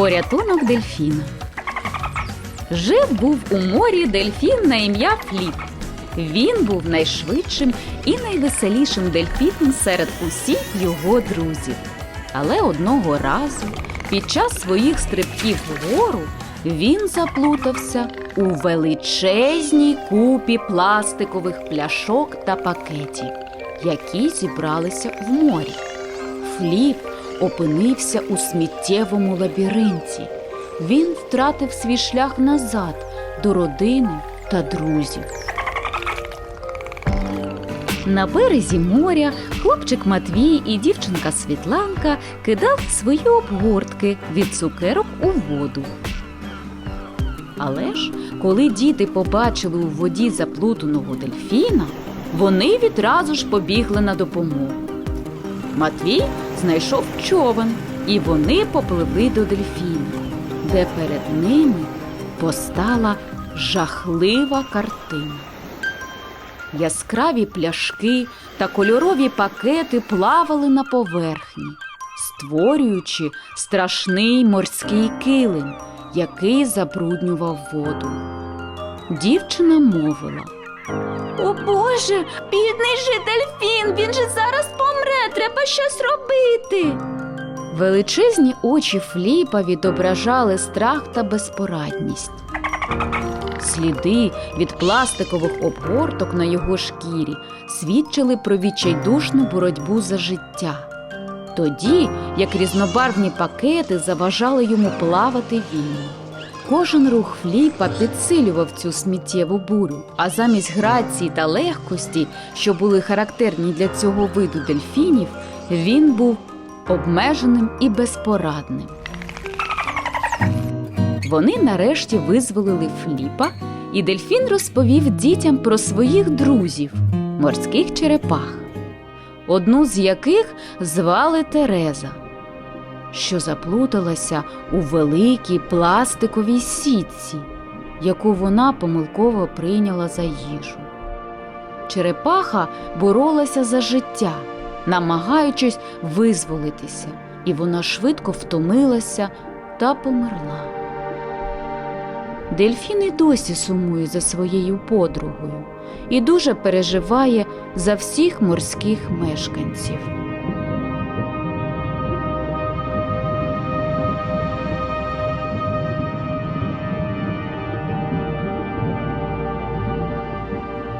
Порятунок дельфіна. Жив був у морі дельфін на ім'я Фліп. Він був найшвидшим і найвеселішим дельфіном серед усіх його друзів. Але одного разу, під час своїх стрибків вгору, він заплутався у величезній купі пластикових пляшок та пакетів, які зібралися в морі. Фліп опинився у сміттєвому лабіринті. Він втратив свій шлях назад до родини та друзів. На березі моря хлопчик Матвій і дівчинка Світланка кидали свої обгортки від цукерок у воду. Але ж, коли діти побачили у воді заплутаного дельфіна, вони відразу ж побігли на допомогу. Матвій знайшов човен, і вони попливли до дельфіна, де перед ними постала жахлива картина. Яскраві пляшки та кольорові пакети плавали на поверхні, створюючи страшний морський килим, який забруднював воду. Дівчина мовила. О Боже, бідний же дельфін, він же зараз помре, щось робити. Величезні очі Фліпа відображали страх та безпорадність. Сліди від пластикових обгорток на його шкірі свідчили про відчайдушну боротьбу за життя. Тоді, як різнобарвні пакети заважали йому плавати вільно. Кожен рух Фліпа підсилював цю сміттєву бурю, а замість грації та легкості, що були характерні для цього виду дельфінів, він був обмеженим і безпорадним. Вони нарешті визволили Фліпа, і дельфін розповів дітям про своїх друзів морських черепах, одну з яких звали Тереза, що заплуталася у великій пластиковій сітці, яку вона помилково прийняла за їжу. Черепаха боролася за життя, намагаючись визволитися, і вона швидко втомилася та померла. Дельфін і досі сумує за своєю подругою і дуже переживає за всіх морських мешканців.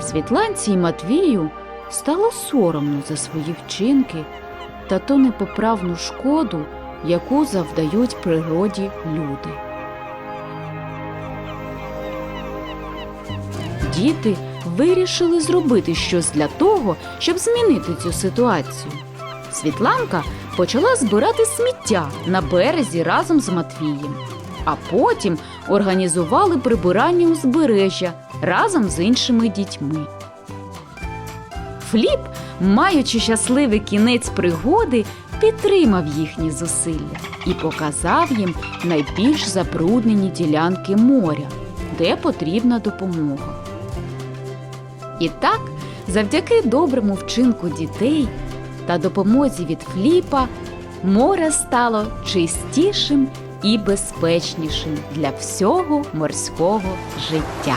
Світланці й Матвію стало соромно за свої вчинки та ту непоправну шкоду, яку завдають природі люди. Діти вирішили зробити щось для того, щоб змінити цю ситуацію. Світланка почала збирати сміття на березі разом з Матвієм, а потім організували прибирання узбережжя разом з іншими дітьми. Фліп, маючи щасливий кінець пригоди, підтримав їхні зусилля і показав їм найбільш забруднені ділянки моря, де потрібна допомога. І так, завдяки доброму вчинку дітей та допомозі від Фліпа, море стало чистішим і безпечнішим для всього морського життя.